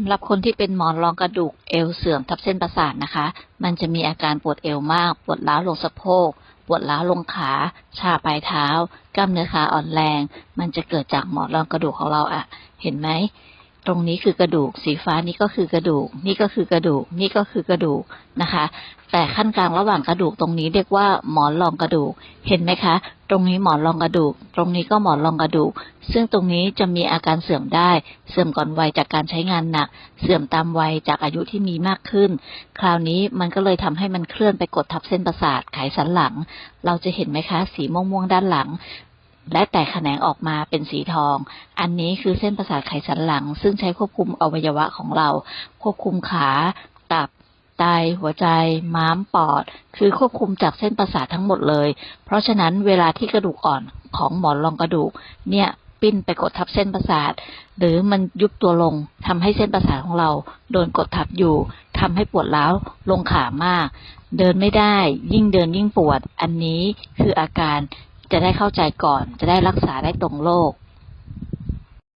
ำหรับคนที่เป็นหมอนรองกระดูกเอวเสื่อมทับเส้นประสาทนะคะ มันจะมีอาการปวดเอวมาก ปวดล้าวลงสะโพก ปวดล้าวลงขา ชาปลายเท้า กล้ามเนื้อขาอ่อนแรง มันจะเกิดจากหมอนรองกระดูกของเราอะ เห็นไหม ตรงนี้คือกระดูก สีฟ้านี่ก็คือกระดูก นี่ก็คือกระดูก นี่ก็คือกระดูกนะคะ แต่ขั้นกลางระหว่างกระดูกตรงนี้เรียกว่าหมอนรองกระดูก เห็นไหมคะ ตรงนี้หมอนรองกระดูก ตรงนี้ก็หมอนรองกระดูก ซึ่งตรงนี้จะมีอาการเสื่อมได้ เสื่อมก่อนวัยจากการใช้งานหนัก เสื่อมตามวัยจากอายุที่มีมากขึ้น คราวนี้มันก็เลยทำให้มันเคลื่อนไปกดทับเส้นประสาทไขสันหลัง เราจะเห็นไหมคะ สีม่วงๆด้านหลัง และแตกแขนงออกมาเป็นสีทอง อันนี้คือเส้นประสาทไขสันหลัง ซึ่งใช้ควบคุมอวัยวะของเรา ควบคุมขา ตับ ไต หัวใจ ม้าม ปอด คือควบคุมจากเส้นประสาททั้งหมดเลย เพราะฉะนั้นเวลาที่กระดูกอ่อนของหมอนรองกระดูก เนี่ยปิ้นไปกดทับเส้นประสาท หรือมันยุบตัวลงทำให้เส้นประสาทของเรา โดนกดทับอยู่ทำให้ปวดร้าวลงขามาก เดินไม่ได้ ยิ่งเดินยิ่งปวด อันนี้คืออาการ จะได้เข้าใจก่อน จะได้รักษาได้ตรงโรค